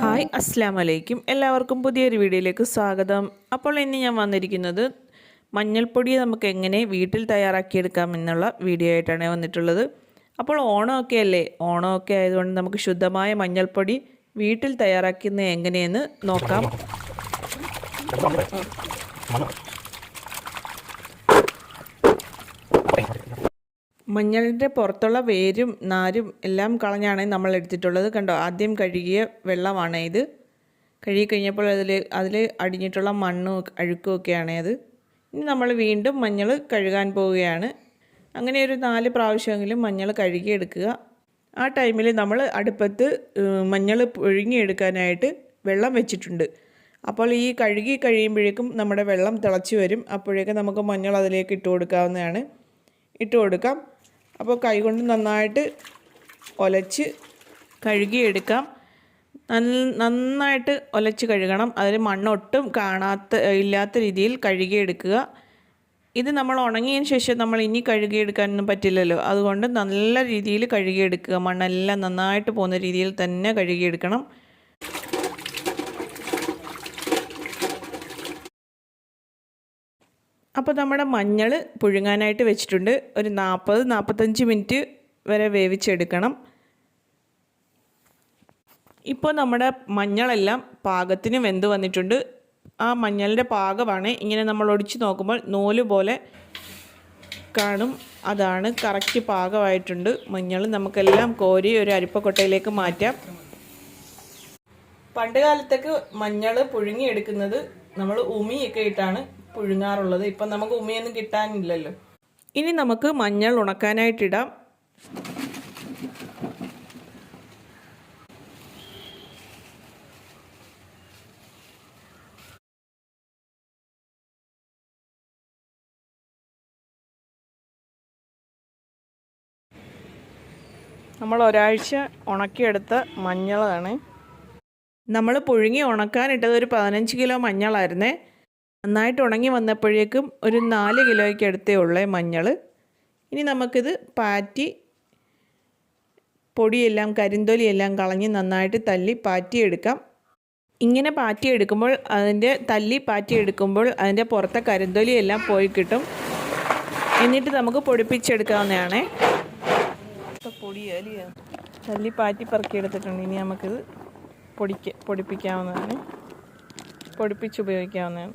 Hi അസ്സാം വലൈക്കും എല്ലാവർക്കും പുതിയൊരു വീഡിയോയിലേക്ക് സ്വാഗതം. അപ്പോൾ ഇന്ന് ഞാൻ വന്നിരിക്കുന്നത് മഞ്ഞൾപ്പൊടി നമുക്ക് എങ്ങനെ വീട്ടിൽ തയ്യാറാക്കിയെടുക്കാം എന്നുള്ള വീഡിയോ ആയിട്ടാണ് വന്നിട്ടുള്ളത്. അപ്പോൾ ഓണമൊക്കെ അല്ലേ? ഓണമൊക്കെ ആയതുകൊണ്ട് നമുക്ക് ശുദ്ധമായ മഞ്ഞൾപ്പൊടി വീട്ടിൽ തയ്യാറാക്കുന്നത് എങ്ങനെയെന്ന് നോക്കാം. മഞ്ഞളിന്റെ പുറത്തുള്ള വേരും നാരും എല്ലാം കളഞ്ഞാണ് നമ്മൾ എടുത്തിട്ടുള്ളത്. കണ്ടോ? ആദ്യം കഴുകിയ വെള്ളമാണ് ഇത്. കഴുകി കഴിഞ്ഞപ്പോൾ അതിൽ അതിൽ അടിഞ്ഞിട്ടുള്ള മണ്ണും അഴുക്കും ഒക്കെയാണ് അത്. ഇനി നമ്മൾ വീണ്ടും മഞ്ഞൾ കഴുകാൻ പോവുകയാണ്. അങ്ങനെ ഒരു നാല് പ്രാവശ്യമെങ്കിലും മഞ്ഞൾ കഴുകിയെടുക്കുക. ആ ടൈമിൽ നമ്മൾ അടുപ്പത്ത് മഞ്ഞൾ പുഴുങ്ങിയെടുക്കാനായിട്ട് വെള്ളം വെച്ചിട്ടുണ്ട്. അപ്പോൾ ഈ കഴുകി കഴിയുമ്പോഴേക്കും നമ്മുടെ വെള്ളം തിളച്ച് വരും. അപ്പോഴേക്കും നമുക്ക് മഞ്ഞൾ അതിലേക്ക് ഇട്ട് കൊടുക്കാവുന്നതാണ്. ഇട്ട് കൊടുക്കാം. അപ്പോൾ കൈകൊണ്ട് നന്നായിട്ട് ഒലച്ച് കഴുകിയെടുക്കാം. നന്നായിട്ട് ഒലച്ച് കഴുകണം. അതിൽ മണ്ണൊട്ടും കാണാത്ത ഇല്ലാത്ത രീതിയിൽ കഴുകിയെടുക്കുക. ഇത് നമ്മൾ ഉണങ്ങിയതിന് ശേഷം നമ്മൾ ഇനി കഴുകിയെടുക്കാനൊന്നും പറ്റില്ലല്ലോ. അതുകൊണ്ട് നല്ല രീതിയിൽ കഴുകിയെടുക്കുക. മണ്ണെല്ലാം നന്നായിട്ട് പോകുന്ന രീതിയിൽ തന്നെ കഴുകിയെടുക്കണം. അപ്പോൾ നമ്മുടെ മഞ്ഞൾ പുഴുങ്ങാനായിട്ട് വെച്ചിട്ടുണ്ട്. ഒരു നാൽപ്പത് നാൽപ്പത്തഞ്ച് മിനിറ്റ് വരെ വേവിച്ചെടുക്കണം. ഇപ്പോൾ നമ്മുടെ മഞ്ഞളെല്ലാം പാകത്തിന് വെന്ത് വന്നിട്ടുണ്ട്. ആ മഞ്ഞളിന്റെ പാകമാണ്. ഇങ്ങനെ നമ്മൾ ഒടിച്ച് നോക്കുമ്പോൾ നൂൽ പോലെ കാണും. അതാണ് കറക്റ്റ് പാകമായിട്ടുണ്ട്. മഞ്ഞൾ നമുക്കെല്ലാം കോരി ഒരു അരിപ്പക്കൊട്ടയിലേക്ക് മാറ്റാം. പണ്ട് കാലത്തൊക്കെ മഞ്ഞൾ പുഴുങ്ങിയെടുക്കുന്നത് നമ്മൾ ഉമിയൊക്കെ ഇട്ടാണ്. പുഴുങ്ങാറുള്ളത്. ഇപ്പം നമുക്ക് ഉമിയൊന്നും കിട്ടാനില്ലല്ലോ. ഇനി നമുക്ക് മഞ്ഞൾ ഉണക്കാനായിട്ടിടാം. നമ്മൾ ഒരാഴ്ച ഉണക്കിയെടുത്ത മഞ്ഞളാണ്. നമ്മൾ പുഴുങ്ങി ഉണക്കാനിട്ടത് ഒരു പതിനഞ്ച് കിലോ മഞ്ഞളായിരുന്നേ. നന്നായിട്ട് ഉണങ്ങി വന്നപ്പോഴേക്കും ഒരു നാല് കിലോയ്ക്ക് അടുത്തേ ഉള്ളേ മഞ്ഞൾ ഇനി നമുക്കിത് പാറ്റി പൊടിയെല്ലാം കരിന്തൊലിയെല്ലാം കളഞ്ഞ് നന്നായിട്ട് തല്ലി പാറ്റിയെടുക്കാം. ഇങ്ങനെ പാറ്റിയെടുക്കുമ്പോൾ അതിന്റെ തല്ലി പാറ്റിയെടുക്കുമ്പോൾ അതിന്റെ പുറത്തെ കരിന്തൊലിയെല്ലാം പോയി കിട്ടും. എന്നിട്ട് നമുക്ക് പൊടിപ്പിച്ചെടുക്കാവുന്നതാണേ. പൊടി തല്ലി പാറ്റി പറക്കിയെടുത്തിട്ടുണ്ട്. ഇനി നമുക്കിത് പൊടിക്ക പൊടിപ്പിക്കാവുന്നതാണ്. പൊടിപ്പിച്ച് ഉപയോഗിക്കാവുന്നതാണ്